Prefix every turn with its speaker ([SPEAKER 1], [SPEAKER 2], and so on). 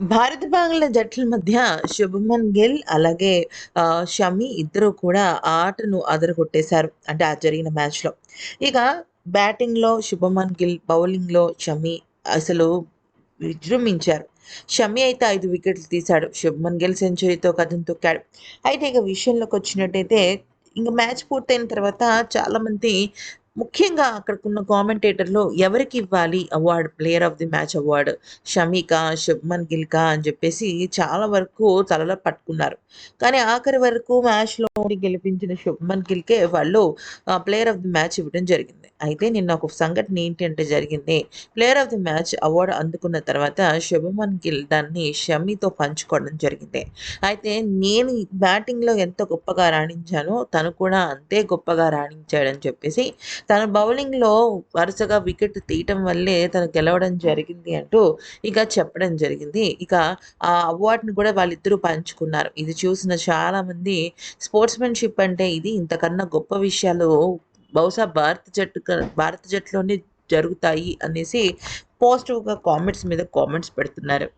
[SPEAKER 1] భారత బంగ్లా జట్ల మధ్య శుభమన్ గిల్ అలాగే ఆ, షమి ఇద్దరు కూడా ఆటను అదరగొట్టేశారు. అంటే ఆ జరిగిన మ్యాచ్లో. ఇక బ్యాటింగ్లో శుభమన్ గిల్ బౌలింగ్లో షమి అసలు విజృంభించారు. షమి అయితే ఐదు వికెట్లు తీశాడు. శుభమన్ గిల్ సెంచరీతో కథను తొక్కాడు. అయితే ఇక విషయంలోకి వచ్చినట్టయితే ఇంకా మ్యాచ్ పూర్తయిన తర్వాత చాలామంది ముఖ్యంగా అక్కడికున్న కామెంటేటర్లో ఎవరికి ఇవ్వాలి award player of the match award? షమీకా Shubman గిల్కా అని చెప్పేసి చాలా వరకు తలలో పట్టుకున్నారు. కానీ ఆఖరి వరకు మ్యాచ్లో గెలిపించిన శుభ్మన్ గిల్కే వాళ్ళు ప్లేయర్ ఆఫ్ ది మ్యాచ్ ఇవ్వడం జరిగింది. అయితే నిన్న ఒక సంఘటన ఏంటి అంటే జరిగింది. Player of the match award అందుకున్న తర్వాత శుభమన్ గిల్ దాన్ని షమీతో పంచుకోవడం జరిగింది. అయితే నేను బ్యాటింగ్లో ఎంత గొప్పగా రాణించానో తను కూడా అంతే గొప్పగా రాణించాడని చెప్పేసి తన బౌలింగ్లో వరుసగా వికెట్ తీయటం వల్లే తను గెలవడం జరిగింది అంటూ ఇక చెప్పడం జరిగింది. ఇక ఆ అవార్డుని కూడా వాళ్ళిద్దరూ పంచుకున్నారు. ఇది చూసిన చాలామంది స్పోర్ట్స్మెన్షిప్ అంటే ఇది ఇంతకన్నా గొప్ప విషయాలు. బహుశా భారత జట్టు భారత జట్టులోనే జరుగుతాయి అనేసి పాజిటివ్గా కామెంట్స్ మీద కామెంట్స్ పెడుతున్నారు.